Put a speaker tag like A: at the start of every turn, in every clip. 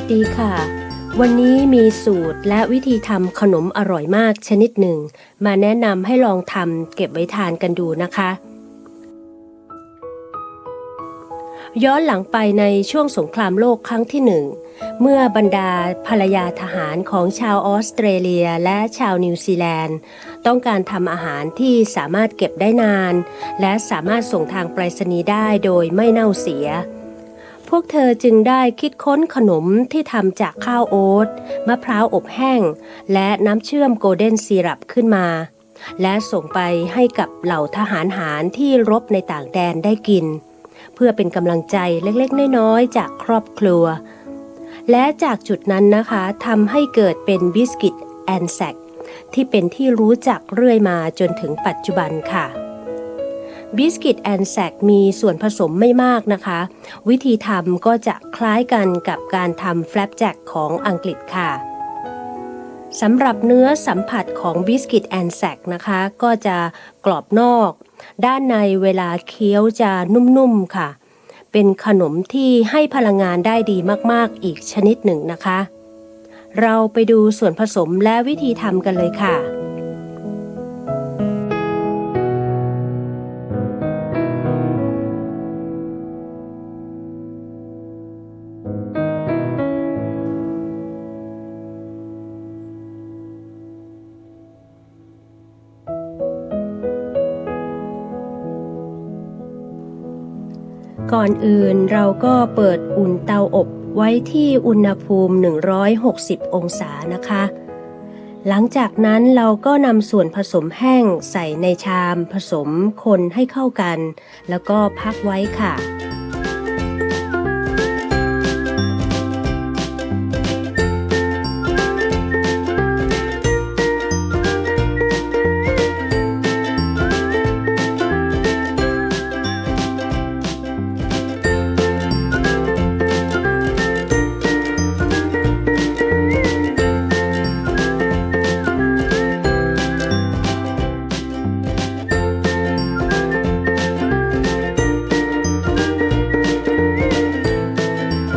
A: สดีค่ะ วันนี้มีสูตรและวิธีทำขนมอร่อยมากชนิดหนึ่ง มาแนะนำให้ลองทำเก็บไว้ทานกันดูนะคะ ย้อนหลังไปในช่วงสงครามโลกครั้งที่หนึ่ง เมื่อบรรดาภรรยาทหารของชาวออสเตรเลียและชาวนิวซีแลนด์ ต้องการทำอาหารที่สามารถเก็บได้นาน และสามารถส่งทางไปรษณีย์ได้โดยไม่เน่าเสีย พวกเธอจึงได้คิดค้นขนมที่ทำจากข้าวโอ๊ตมะพร้าวอบแห้ง และน้ำเชื่อมโกลเด้นซีรัปขึ้นมา และส่งไปให้กับเหล่าทหารหารที่รบในต่างแดนได้กิน เพื่อเป็นกำลังใจเล็กๆ น้อยๆ จากครอบครัว และจากจุดนั้นนะคะทำให้เกิดเป็นบิสกิตแอนแซกที่เป็นที่รู้จักเรื่อยมาจนถึงปัจจุบันค่ะ บิสกิตแอนแซกมีส่วนผสมไม่มากนะคะ วิธีทำก็จะคล้ายกันกับการทำแฟลปแจ็คของอังกฤษค่ะสำหรับเนื้อสัมผัสของบิสกิตแอนแซกนะคะ ก็จะกรอบนอก ด้านในเวลาเคี้ยวจะนุ่มๆค่ะ เป็นขนมที่ให้พลังงานได้ดีมากๆอีกชนิดหนึ่งนะคะ เราไปดูส่วนผสมและวิธีทำกันเลยค่ะ ก่อนอื่นเราก็เปิดอุ่นเตาอบไว้ที่อุณหภูมิ 160 องศานะคะ หลังจากนั้นเราก็นำส่วนผสมแห้งใส่ในชามผสมคนให้เข้ากัน แล้วก็พักไว้ค่ะ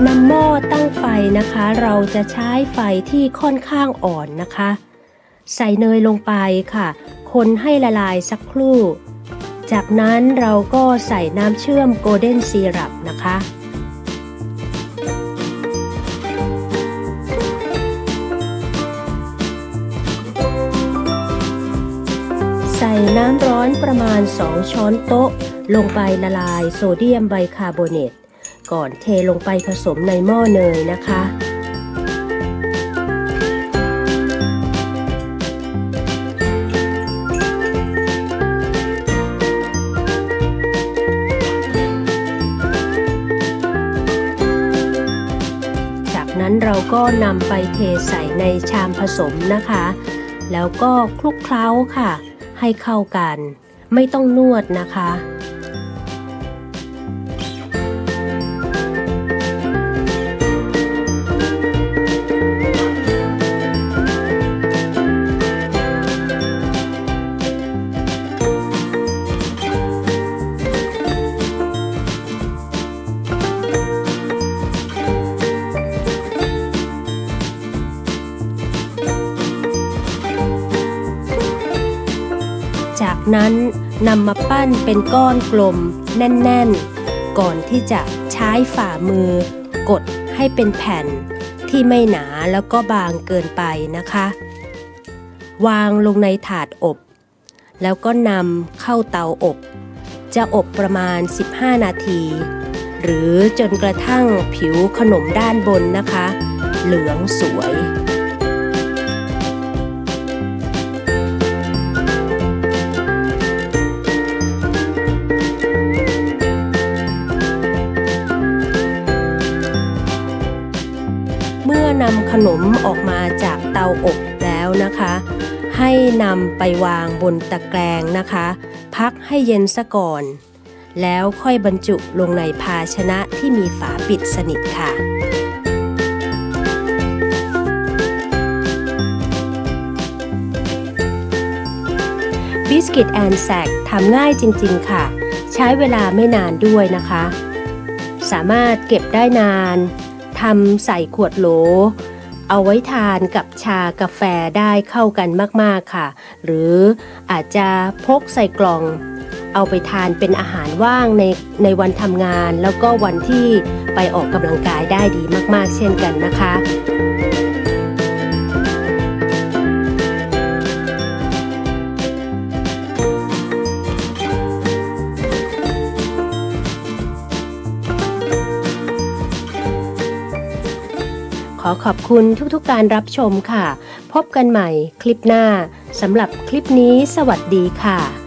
A: นำหม้อตั้งไฟนะคะ เราจะใช้ไฟที่ค่อนข้างอ่อนนะคะ ใส่เนยลงไปค่ะ คนให้ละลายสักครู่ จากนั้นเราก็ใส่น้ำเชื่อมโกลเด้นซีรัปนะคะใส่น้ำร้อนประมาณ 2 ช้อนโต๊ะ ลงไปละลายโซเดียมไบคาร์บอเนต ก่อนเทลงไปผสมในหม้อเนยนะคะ จากนั้นเราก็นำไปเทใส่ในชามผสมนะคะ แล้วก็คลุกเคล้าค่ะ ให้เข้ากัน ไม่ต้องนวดนะคะ จากนั้นนำมาปั้นเป็นก้อนกลมแน่น ๆ ก่อนที่จะใช้ฝ่ามือ กดให้เป็นแผ่นที่ไม่หนาแล้วก็บางเกินไปนะคะ วางลงในถาดอบ แล้วก็นำเข้าเตาอบ จะอบประมาณ 15 นาที หรือจนกระทั่งผิวขนมด้านบนนะคะ เหลืองสวย ออกมาจากเตาอบแล้วนะคะ ให้นำไปวางบนตะแกรงนะคะ พักให้เย็นซะก่อน แล้วค่อยบรรจุลงในภาชนะที่มีฝาปิดสนิทค่ะบิสกิตแอนแซกทำง่ายจริง ๆ ค่ะ ใช้เวลาไม่นานด้วยนะคะ สามารถเก็บได้นานทำใส่ขวดโหล เอาไว้ทานกับชากาแฟได้เข้ากันมากๆค่ะ หรืออาจจะพกใส่กล่อง เอาไปทานเป็นอาหารว่างในในวันทำงาน แล้วก็วันที่ไปออกกำลังกายได้ดีมากๆ เช่นกันนะคะ ขอบคุณทุกๆการรับชมค่ะ พบกันใหม่คลิปหน้าสำหรับคลิปนี้สวัสดีค่ะ